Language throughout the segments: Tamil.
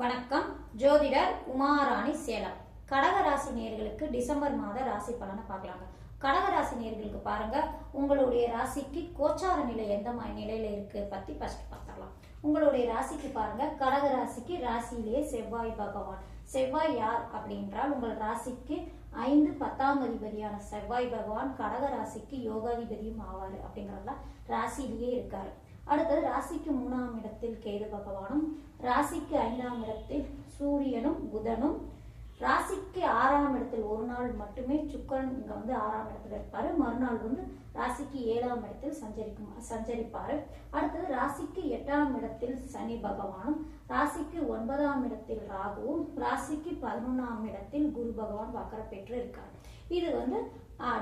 வணக்கம். ஜோதிடர் உமாராணி சேலம். கடகராசி நேர்களுக்கு டிசம்பர் மாத ராசி பலனை பார்க்கலாங்க. கடகராசி நேர்களுக்கு பாருங்க உங்களுடைய ராசிக்கு கோச்சார நிலை எந்த மாதிரி நிலையில இருக்கு பத்தி ஃபர்ஸ்ட் பார்த்துடலாம். உங்களுடைய ராசிக்கு பாருங்க கடகராசிக்கு ராசியிலேயே செவ்வாய் பகவான். செவ்வாய் யார் அப்படின்றால் உங்கள் ராசிக்கு ஐந்து பத்தாம் அதிபதியான செவ்வாய் பகவான் கடக ராசிக்கு யோகாதிபதியும் ஆவார் அப்படிங்கறதுல ராசியிலேயே இருக்காரு. அடுத்தது ராசிக்கு மூணாம் இடத்தில் கேது பகவானும் ராசிக்கு ஐந்தாம் இடத்தில் சூரியனும் புதனும். ராசிக்கு ஆறாம் இடத்தில் ஒரு நாள் மட்டுமே சுக்கரன் இங்க வந்து ஆறாம் இடத்துல இருப்பாரு. மறுநாள் வந்து ராசிக்கு ஏழாம் இடத்தில் சஞ்சரிக்கும் சஞ்சரிப்பாரு. அடுத்தது ராசிக்கு எட்டாம் இடத்தில் சனி பகவானும் ராசிக்கு ஒன்பதாம் இடத்தில் ராகுவும் ராசிக்கு பதினொன்னாம் இடத்தில் குரு பகவான் வக்கர பெற்று இருக்கார். இது வந்து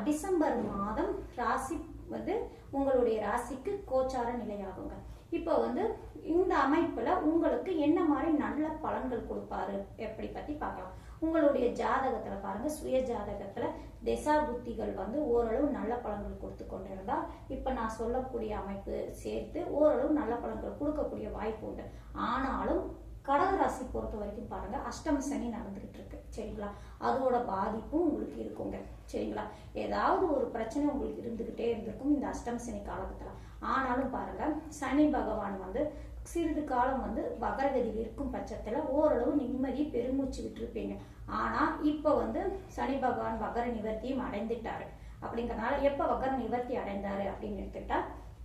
டிசம்பர் மாதம் ராசி வந்து உங்களுடைய ராசிக்கு கோச்சார நிலையாகுங்க. இப்போ வந்து இந்த அமைப்புல உங்களுக்கு என்ன மாதிரி நல்ல பலன்கள் கொடுப்பாரு? எப்படி பத்தி பார்க்கலாம். உங்களுடைய ஜாதகத்துல பாருங்க சுய ஜாதகத்துல திசா புத்திகள் வந்து ஓரளவு நல்ல பலன்கள் கொடுத்து கொண்டிருந்தா இப்ப நான் சொல்லக்கூடிய அமைப்பு சேர்த்து ஓரளவு நல்ல பலன்கள் கொடுக்கக்கூடிய வாய்ப்பு உண்டு. ஆனாலும் கடகராசி பொறுத்த வரைக்கும் பாருங்க அஷ்டம சனி நடந்துகிட்டு இருக்கு சரிங்களா? அதோட பாதிப்பும் உங்களுக்கு இருக்குங்க. சரிங்களா? ஏதாவது ஒரு பிரச்சனை உங்களுக்கு இருந்துகிட்டே இருந்திருக்கும் இந்த அஷ்டம சனி காலகட்டத்தில். ஆனாலும் பாருங்க சனி பகவான் வந்து சிறிது காலம் வந்து வகரகதியில் இருக்கும் பட்சத்தில் ஓரளவு நிம்மதி பெருமூச்சு விட்டுருப்பீங்க. ஆனால் இப்போ வந்து சனி பகவான் வகர நிவர்த்தியும் அடைந்துட்டாரு. அப்படிங்கிறனால எப்போ வகர நிவர்த்தி அடைந்தாரு அப்படின்னு எடுத்துக்கிட்டா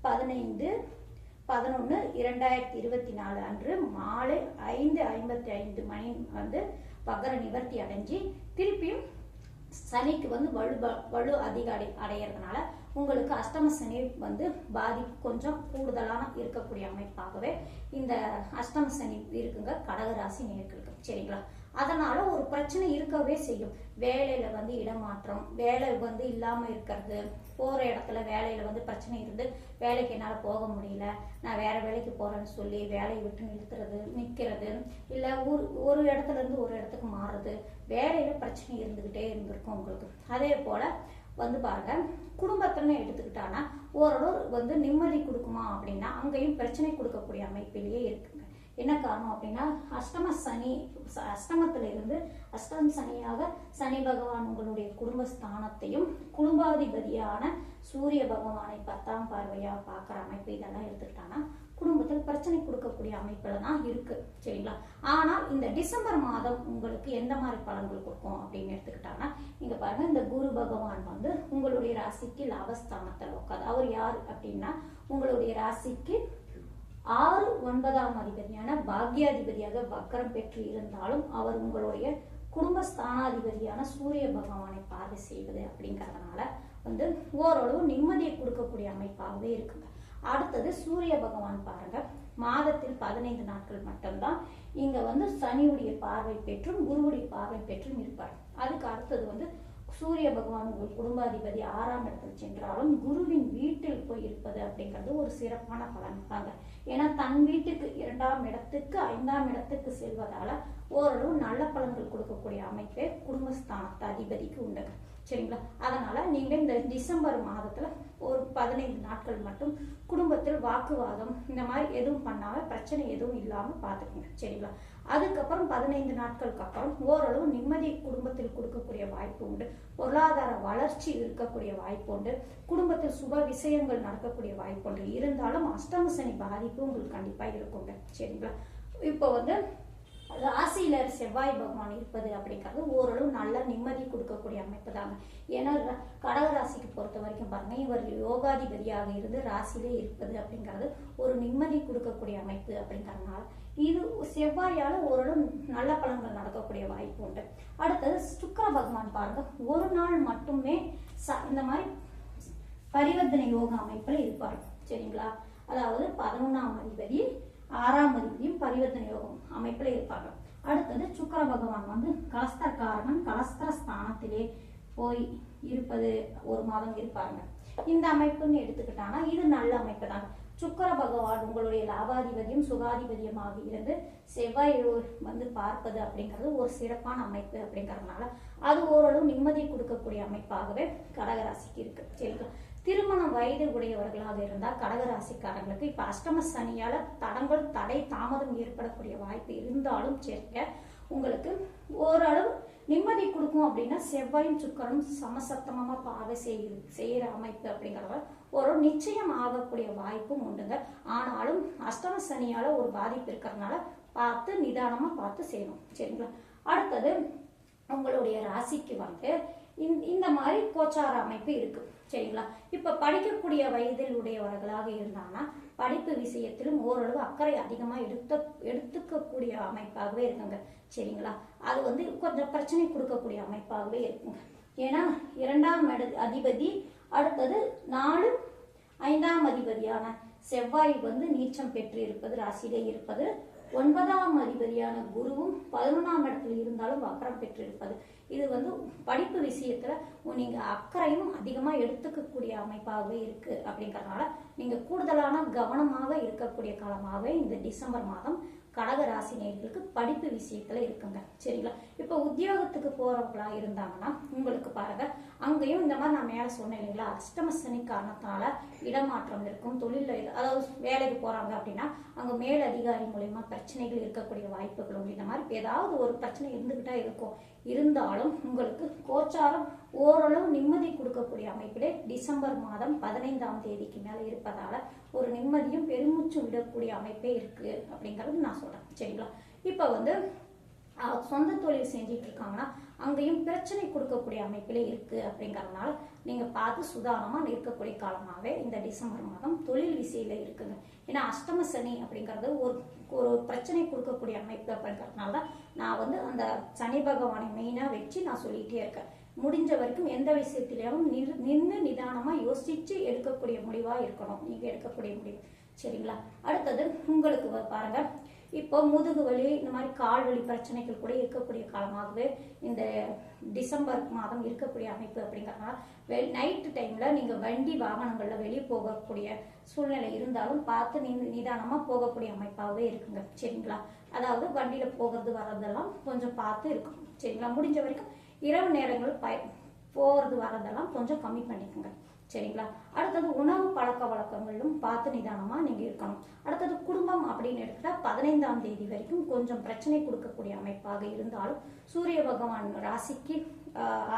பதினைந்து பதினொன்று இரண்டாயிரத்தி இருபத்தி நாலு அன்று மாலை ஐந்து ஐம்பத்தி ஐந்து மணி வந்து வகர நிவர்த்தி அடைஞ்சு திருப்பியும் சனிக்கு வந்து வலு ப- வலு அதிக அடை அடையிறதுனால உங்களுக்கு அஷ்டம சனி வந்து பாதிப்பு கொஞ்சம் கூடுதலான இருக்கக்கூடிய அமைப்பாகவே இந்த அஷ்டம சனி இருக்குங்க கடகராசி நேர்களுக்கு சரிங்களா? அதனால ஒரு பிரச்சனை இருக்கவே செய்யும். வேலையில வந்து இடமாற்றம் வேலை வந்து இல்லாம இருக்கிறது போற இடத்துல வேலையில வந்து பிரச்சனை இருந்து வேலைக்கு என்னால போக முடியல. நான் வேற வேலைக்கு போறேன்னு சொல்லி வேலையை விட்டு நிறுத்துறது நிக்கிறது இல்ல ஒரு ஒரு இடத்துல இருந்து ஒரு இடத்துக்கு மாறுறது வேலையில பிரச்சனை இருந்துகிட்டே இருந்திருக்கும் உங்களுக்கு. அதே போல வந்து பாருங்க குடும்பத்தின்னு எடுத்துக்கிட்டானா ஓரளவு வந்து நிம்மதி கொடுக்குமா அப்படின்னா அங்கேயும் பிரச்சனை கொடுக்கக்கூடிய அமைப்பிலேயே இருக்கு. என்ன காரணம் அப்படின்னா அஷ்டம சனி அஷ்டமத்தில் அஷ்டமத்துல இருந்து அஷ்டம் சனியாக சனி பகவான் உங்களுடைய குடும்பஸ்தானத்தையும் குடும்பாதிபதியான சூரிய பகவானை பத்தாம் பார்வையா பார்க்குற அமைப்பு இதெல்லாம் எடுத்துக்கிட்டாங்கன்னா குடும்பத்தில் பிரச்சனை கொடுக்கக்கூடிய அமைப்புல தான் இருக்கு சரிங்களா? ஆனால் இந்த டிசம்பர் மாதம் உங்களுக்கு எந்த மாதிரி பலன்கள் கொடுக்கும் அப்படின்னு எடுத்துக்கிட்டாங்கன்னா நீங்க பாருங்க இந்த குரு பகவான் வந்து உங்களுடைய ராசிக்கு லாபஸ்தானத்தில் உட்காது அவர் யார் அப்படின்னா உங்களுடைய ராசிக்கு ஆறு ஒன்பதாம் அதிபதியான பாக்யாதிபதியாக வக்கரம் பெற்று இருந்தாலும் அவர் உங்களுடைய குடும்ப ஸ்தானாதிபதியான சூரிய பகவானை பார்வை செய்வது அப்படிங்கிறதுனால வந்து ஓரளவு நிம்மதியை கொடுக்கக்கூடிய அமைப்பாகவே இருக்குங்க. அடுத்தது சூரிய பகவான் பாருங்க. மாதத்தில் பதினைந்து நாட்கள் மட்டும்தான் இங்க வந்து சனியுடைய பார்வை பெற்றும் குருவுடைய பார்வை பெற்றும் இருப்பார். அதுக்கு அடுத்தது வந்து சூரிய பகவான் உங்கள் குடும்பாதிபதி ஆறாம் இடத்தில் சென்றாலும் குருவின் வீட்டில் போய் இருப்பது அப்படிங்கிறது ஒரு சிறப்பான பலன் தாங்க. ஏன்னா தன் வீட்டுக்கு இரண்டாம் இடத்துக்கு ஐந்தாம் இடத்துக்கு செல்வதால ஓரளவு நல்ல பலன்கள் கொடுக்கக்கூடிய அமைப்பே குடும்பஸ்தானத்தை அதிபதிக்கு உண்டுங்க சரிங்களா? அதனால் நீங்கள் இந்த டிசம்பர் மாதத்தில் ஒரு பதினைந்து நாட்கள் மட்டும் குடும்பத்தில் வாக்குவாதம் இந்த மாதிரி எதுவும் பண்ணாமல் பிரச்சனை எதுவும் இல்லாமல் பாத்துக்கோங்க. சரிங்களா? அதுக்கப்புறம் பதினைந்து நாட்களுக்கு அப்புறம் ஓரளவு நிம்மதி குடும்பத்தில் கொடுக்கக்கூடிய வாய்ப்பு உண்டு. பொருளாதார வளர்ச்சி இருக்கக்கூடிய வாய்ப்பு உண்டு. குடும்பத்தில் சுப விஷயங்கள் நடக்கக்கூடிய வாய்ப்பு உண்டு. இருந்தாலும் அஷ்டம சனி பாதிப்பு உங்களுக்கு கண்டிப்பாக இருக்குங்க. சரிங்களா? இப்போ வந்து ராசியில செவ்வாய் பகவான் இருப்பது அப்படிங்கிறது ஓரளவு நல்ல நிம்மதி கொடுக்கக்கூடிய அமைப்பு தாங்க ஏன்னா ர- கடக ராசிக்கு பொறுத்த வரைக்கும் பாருங்க இவர் யோகாதிபதியாக இருந்து ராசியிலே இருப்பது அப்படிங்கிறது ஒரு நிம்மதி கொடுக்கக்கூடிய அமைப்பு அப்படிங்கறதுனால இது செவ்வாயால ஓரளவு நல்ல பலன்கள் நடக்கக்கூடிய வாய்ப்பு உண்டு. அடுத்தது சுக்கர பகவான் பாருங்க ஒரு நாள் மட்டுமே ச- இந்த மாதிரி பரிவர்த்தனை யோகா அமைப்புல இருப்பார். சரிங்களா? அதாவது பதினொன்னாம் அதிபதி ஆறாம் அதிபதியும் பரிவர்த்தனை யோகம் அமைப்புல இருப்பாங்க அடுத்தது சுக்கிர பகவான் வந்து கலஸ்தரக்காரகன் கலஸ்தர ஸ்தானத்திலே போய் இருப்பது ஒரு மாதம் இருப்பாங்க இந்த அமைப்புன்னு எடுத்துக்கிட்டாங்கன்னா இது நல்ல அமைப்பு தான். சுக்கர பகவான் உங்களுடைய லாபாதிபதியும் சுகாதிபதியுமாக இருந்து செவ்வாய் வந்து பார்ப்பது அப்படிங்கிறது ஒரு சிறப்பான அமைப்பு அப்படிங்கறதுனால அது ஓரளவு நிம்மதி கொடுக்கக்கூடிய அமைப்பாகவே கடகராசிக்கு இருக்கு. சரிங்களா? திருமணம் வயது உடையவர்களாக இருந்தால் கடகராசிக்காரங்களுக்கு இப்ப அஷ்டம சனியால தடங்கள் தடை தாமதம் ஏற்படக்கூடிய வாய்ப்பு இருந்தாலும் சரிங்க உங்களுக்கு ஓரளவு நிம்மதி கொடுக்கும் அப்படின்னா செவ்வாயும் சுக்கரனும் சமசத்தமாக பார்வை செய் செய்கிற அமைப்பு அப்படிங்கிறத ஒரு நிச்சயம் ஆகக்கூடிய வாய்ப்பும் உண்டுங்க. ஆனாலும் அஷ்டம சனியால ஒரு பாதிப்பு இருக்கிறதுனால பார்த்து நிதானமாக பார்த்து செய்யணும். சரிங்களா? அடுத்தது உங்களுடைய ராசிக்கு வந்து இந்த- மாதிரி கோச்சார அமைப்பு இருக்குது சரிங்களா? இப்ப படிக்கக்கூடிய வயதில் உடையவர்களாக இருந்தாங்கன்னா படிப்பு விஷயத்திலும் ஓரளவு அக்கறை அதிகமா எடுத்த எடுத்துக்கக்கூடிய அமைப்பாகவே இருக்குங்க. சரிங்களா? அது வந்து கொஞ்சம் பிரச்சனை கொடுக்கக்கூடிய அமைப்பாகவே இருக்குங்க. ஏன்னா இரண்டாம் இட- அதிபதி அடுத்தது நாலு ஐந்தாம் அதிபதியான செவ்வாய் வந்து நீச்சம் பெற்று இருப்பது ராசியிலே இருப்பது ஒன்பதாம் அதிபதியான குருவும் பதினொன்றாம் இடத்தில் இருந்தாலும் வக்கரம் பெற்றிருப்பது. இது வந்து படிப்பு விஷயத்துல நீங்க அக்கறையும் அதிகமா எடுத்துக்கக்கூடிய அமைப்பாகவே இருக்கு அப்படிங்கறதுனால நீங்க கூடுதலான கவனமாக இருக்கக்கூடிய காலமாகவே இந்த டிசம்பர் மாதம் கடக ராசி நேர்களுக்கு படிப்பு விஷயத்துல இருக்குங்க. சரிங்களா? இப்போ உத்தியோகத்துக்கு போறவங்களா இருந்தாங்கன்னா உங்களுக்கு பாருங்க அங்கேயும் இந்த மாதிரி நான் மேல சொன்னேன் இல்லைங்களா? அஷ்டம சனி காரணத்தால இடமாற்றம் இருக்கும் தொழில அதாவது வேலைக்கு போறாங்க அப்படின்னா அங்க மேல் அதிகாரி மூலயமா பிரச்சனைகள் இருக்கக்கூடிய வாய்ப்புகள் இந்த மாதிரி ஏதாவது ஒரு பிரச்சனை இருந்துகிட்டா இருக்கும். இருந்தாலும் உங்களுக்கு கோச்சாரம் ஓரளவு நிம்மதி கொடுக்கக்கூடிய அமைப்பிலே டிசம்பர் மாதம் பதினைந்தாம் தேதிக்கு மேல இருப்பதால ஒரு நிம்மதியும் பெருமூச்சு விடக்கூடிய அமைப்பே இருக்கு அப்படிங்கறது நான் சொல்றேன். சரிங்களா? இப்ப வந்து சொந்த தொழில் செஞ்சிட்டு இருக்காங்கன்னா அங்கேயும் பிரச்சனை கொடுக்கக்கூடிய அமைப்பிலே இருக்கு அப்படிங்கறதுனால நீங்க பார்த்து சுதாரணமாக இருக்கக்கூடிய காலமாகவே இந்த டிசம்பர் மாதம் தொழில் விசையில இருக்குங்க. ஏன்னா அஷ்டம சனி அப்படிங்கிறது ஒரு ஒரு பிரச்சனை கொடுக்கக்கூடிய அமைப்பு அப்படிங்கிறதுனால தான் நான் வந்து அந்த சனி பகவானை மெயினா வச்சு நான் சொல்லிட்டே இருக்கேன். முடிஞ்ச வரைக்கும் எந்த விஷயத்திலையும் நின்று நின்னு நிதானமா யோசிச்சு எடுக்கக்கூடிய முடிவா இருக்கணும். நீங்க எடுக்கக்கூடிய முடிவு. சரிங்களா? அடுத்தது உங்களுக்கு பாருங்க. இப்போ முதுகு வலி இந்த மாதிரி கால் வலி பிரச்சனைகள் கூட இருக்கக்கூடிய காலமாகவே இந்த டிசம்பர் மாதம் இருக்கக்கூடிய அமைப்பு அப்படிங்கிறதுனால வெ நைட்டு டைம்ல நீங்க வண்டி வாகனங்கள்ல வெளியே போகக்கூடிய சூழ்நிலை இருந்தாலும் பார்த்து நீ நிதானமா போகக்கூடிய அமைப்பாகவே இருக்குங்க. சரிங்களா? அதாவது வண்டியில போகிறது வர்றதெல்லாம் கொஞ்சம் பார்த்து இருக்கும் சரிங்களா? முடிஞ்ச வரைக்கும் இரவு நேரங்கள் பய போறது வர்றதெல்லாம் கொஞ்சம் கம்மி பண்ணிக்கோங்க. சரிங்களா? அடுத்தது உணவு பழக்க வழக்கங்களிலும் பார்த்து நிதானமாக நீங்கள் இருக்கணும். அடுத்தது குடும்பம் அப்படின்னு எடுத்துட்டா பதினைந்தாம் தேதி வரைக்கும் கொஞ்சம் பிரச்சனை கொடுக்கக்கூடிய அமைப்பாக இருந்தாலும் சூரிய பகவான் ராசிக்கு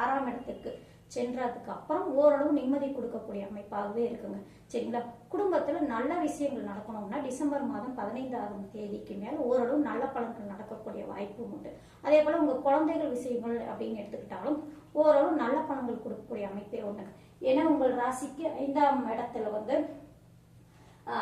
ஆறாம் இடத்துக்கு சென்றதுக்கு அப்புறம் ஓரளவு நிம்மதி கொடுக்கக்கூடிய அமைப்பாகவே இருக்குங்க. சரிங்களா? குடும்பத்தில் நல்ல விஷயங்கள் நடக்கணும்னா டிசம்பர் மாதம் பதினைந்தாம் தேதிக்கு மேல் ஓரளவு நல்ல பலன்கள் நடக்கக்கூடிய வாய்ப்பு உண்டு. அதே போல் உங்கள் குழந்தைகள் விஷயங்கள் அப்படின்னு எடுத்துக்கிட்டாலும் ஓரளவு நல்ல பலன்கள் கொடுக்கக்கூடிய அமைப்பே உண்டுங்க. ஏன்னா உங்கள் ராசிக்கு ஐந்தாம் இடத்துல வந்து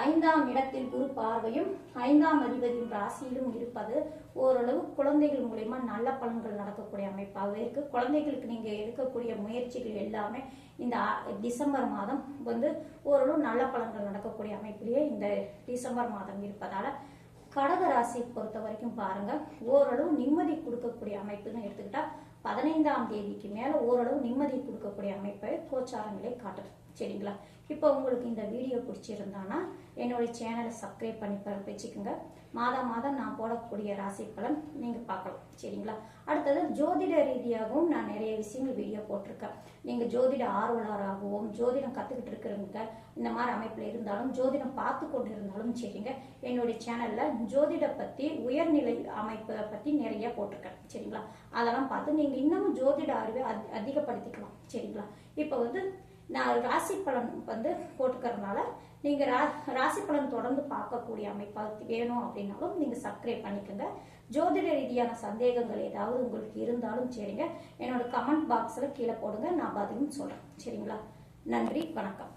ஐந்தாம் இடத்தில் குரு பார்வையும் ஐந்தாம் அதிபதியும் ராசியிலும் இருப்பது ஓரளவு குழந்தைகள் மூலயமா நல்ல பலன்கள் நடக்கக்கூடிய அமைப்பாகவே இருக்கு. குழந்தைகளுக்கு நீங்க எடுக்கக்கூடிய முயற்சிகள் எல்லாமே இந்த டிசம்பர் மாதம் வந்து ஓரளவு நல்ல பலன்கள் நடக்கக்கூடிய அமைப்பிலேயே இந்த டிசம்பர் மாதம் இருப்பதால கடக ராசியை பொறுத்த வரைக்கும் பாருங்க ஓரளவு நிம்மதி கொடுக்கக்கூடிய அமைப்புன்னு எடுத்துக்கிட்டா பதினைந்தாம் தேதிக்கு மேல ஓரளவு நிம்மதி கொடுக்கக்கூடிய அமைப்பை நிலை காட்டுது. சரிங்களா? இப்போ உங்களுக்கு இந்த வீடியோ பிடிச்சிருந்தானா என்னுடைய சேனலை சப்ஸ்கிரைப் பண்ணி வச்சுக்கோங்க. மாதம் மாதம் நான் போடக்கூடிய ராசி பலன் நீங்கள் பார்க்கலாம். சரிங்களா? அடுத்தது ஜோதிட ரீதியாகவும் நான் நிறைய விஷயங்கள் வீடியோ போட்டிருக்கேன். நீங்கள் ஜோதிட ஆர்வலராகவும் ஜோதிடம் கற்றுக்கிட்டு இருக்கிறவங்க இந்த மாதிரி அமைப்பில் இருந்தாலும் ஜோதிடம் பார்த்து கொண்டு இருந்தாலும் சரிங்க. என்னுடைய சேனலில் ஜோதிட பற்றி உயர்நிலை அமைப்பை பற்றி நிறைய போட்டிருக்கேன். சரிங்களா? அதெல்லாம் பார்த்து நீங்கள் இன்னமும் ஜோதிட அறிவை அதிகப்படுத்திக்கலாம். சரிங்களா? இப்போ வந்து நான் ராசி பலன் வந்து போட்டுக்கறதுனால நீங்க ரா- ராசி பலன் தொடர்ந்து பார்க்கக்கூடிய அமைப்பாக வேணும் அப்படின்னாலும் நீங்க சப்ஸ்கிரைப் பண்ணிக்கோங்க. ஜோதிட ரீதியான சந்தேகங்கள் ஏதாவது உங்களுக்கு இருந்தாலும் சரிங்க. என்னோட கமெண்ட் பாக்ஸ்ல கீழே போடுங்க. நான் பதிலும் சொல்றேன். சரிங்களா? நன்றி. வணக்கம்.